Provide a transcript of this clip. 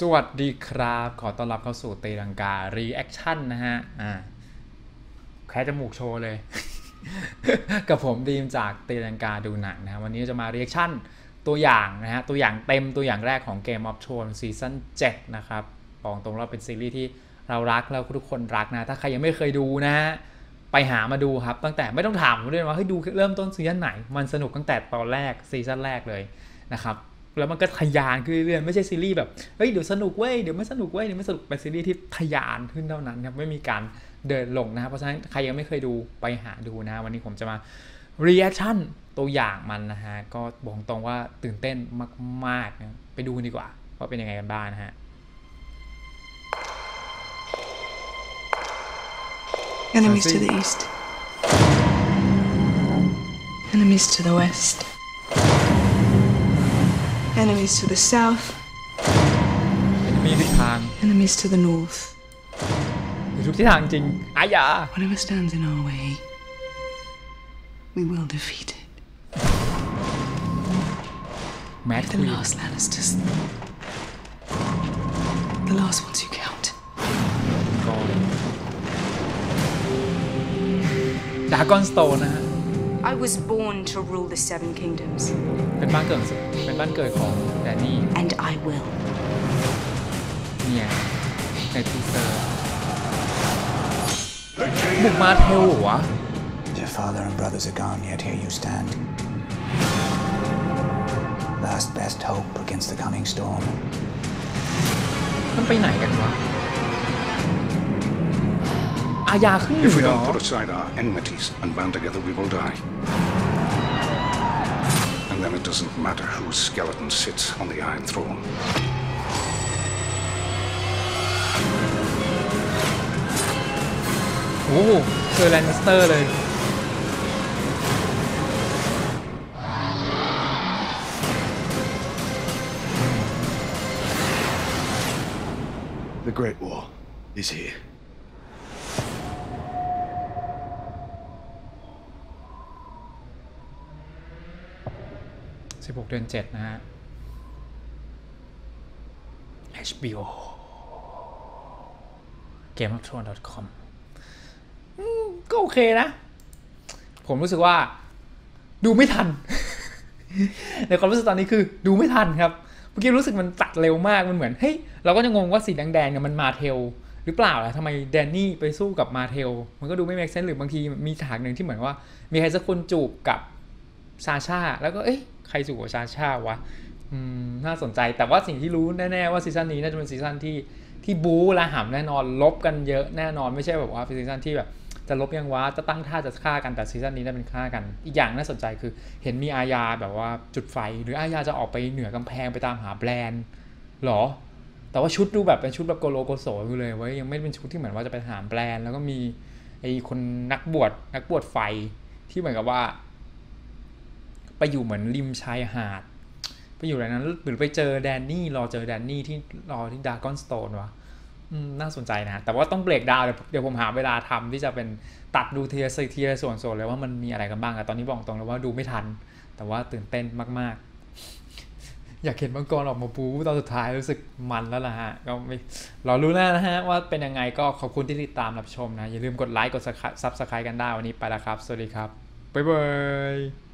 สวัสดีครับ ขอต้อนรับเข้าสู่ตีลังการีแอคชั่นนะฮะ อ่าแค่จมูกโชว์เลย กับผมดีมจากตีลังกาดูหนังนะฮะวันนี้จะมารีแอคชั่นตัวอย่างนะฮะ ตัวอย่างเต็มตัวอย่างแรกของ Game of Thrones ซีซั่น7นะครับบอกตรงเราเป็นซีรีส์ที่เรารักแล้วทุกคนรักนะ ถ้าใครยังไม่เคยดูนะฮะ ไปหามาดูครับ ตั้งแต่ไม่ต้องถามผมด้วยว่าเฮ้ยดูเริ่มต้นซีซั่นไหน มันสนุกตั้งแต่ตอนแรกซีซั่นแรกเลยนะครับ แล้วมันก็ทะยานขึ้นเรื่อยๆไม่ใช่ซีรีส์แบบเฮ้ยเดี๋ยวสนุกเว้ยเดี๋ยวไม่สนุกเว้ยเดี๋ยวไม่สนุกเป็นซีรีส์ที่ทะยานขึ้นเท่านั้นครับไม่มีการเดินลงนะครับเพราะฉะนั้นใครยังไม่เคยดูไปหาดูนะวันนี้ผมจะมา reaction ตัวอย่างมันนะฮะก็บอกตรงว่าตื่นเต้นมากๆนะไปดูดีกว่าว่าเป็นยังไงกันบ้างนะฮะ Enemies to the east. Enemies to the west. Enemies to the south. มีทิศทาง Enemies to the north. อยู่ทุกทิศทางจริงอายา Whatever stands in our way, we will defeat it. แมท The last Lannisters. The last ones who count. ก่อนดากอนสโตนนะฮะ I was born to rule the Seven Kingdoms, เป็นบ้านเกิดเป็นบ้านเกิดของแดนนี่ and I will. เนี่ยในทีเซอร์บุกมาเทลเหรอวะ Your father and brothers are gone, yet here you stand. Last best hope against the coming storm. มันไปไหนกันวะ อาญาขึ้นอยู่ If we เหรอ don't put aside our enmities and band together, we will die. And then it doesn't matter whose skeleton sits on the Iron Throne. โอ้โหเจอแลนนิสเตอร์เลย The Great War is here. 16 เดือน 7 นะฮะ HBO GameOfThrones.com ก็โอเคนะ ผมรู้สึกว่าดูไม่ทัน ในความรู้สึกตอนนี้คือดูไม่ทันครับ เมื่อกี้รู้สึกมันตัดเร็วมาก มันเหมือน เฮ้ย เราก็จะงงว่าสีแดงๆเนี่ยมันมาเทลหรือเปล่าล่ะทำไมแดนนี่ไปสู้กับมาเทล มันก็ดูไม่เมกเซนหรือบางทีมีฉากหนึ่งที่เหมือนว่า มีใครสักคนจูบกับซาชาแล้วก็เอ้ย ใครสู่กับซาชาวะน่าสนใจแต่ว่าสิ่งที่รู้แน่ๆว่าซีซั่นนี้น่าจะเป็นซีซั่นที่ที่บู๊และหำแน่นอนลบกันเยอะแน่นอนไม่ใช่แบบว่าเป็นซีซั่นที่แบบจะลบยังวะจะตั้งท่าจะฆ่ากันแต่ซีซั่นนี้น่าเป็นฆ่ากัน อีกอย่างน่าสนใจคือเห็นมีอาญาแบบว่าจุดไฟ หรืออาญาจะออกไปเหนือกำแพงไปตามหาแบรนด์หรอ แต่ว่าชุดดูแบบเป็นชุดแบบโกโลโกโสอยู่เลยเว้ยยังไม่เป็นชุดที่เหมือนว่าจะไปหาแบรนด์ แล้วก็มีไอ้คนนักบวชนักบวชไฟที่เหมือนกับว่า ไปอยู่เหมือนริมชายหาด ไปอยู่อะไรนั้น หรือไปเจอแดนนี่ รอเจอแดนนี่ที่รอที่ดากอนสโตนวะน่าสนใจนะ แต่ว่าต้องเบรกดาวเดี๋ยวเดี๋ยวผมหาเวลาทำที่จะเป็นตัดดูเทีละทีละส่วนๆเลยว่ามันมีอะไรกันบ้างอะตอนนี้บอกตรงเลยว่าดูไม่ทัน แต่ว่าตื่นเต้นมาก ๆ อยากเห็นมังกรออกมาปูตอนสุดท้ายรู้สึกมันแล้วล่ะฮะ ก็ไม่รอรู้แน่นะฮะ ว่าเป็นยังไงก็ขอบคุณที่ติดตามรับชมนะ อย่าลืมกดไลค์กดซับสไครต์กันได้วันนี้ไปแล้วครับ สวัสดีครับบ๊ายบาย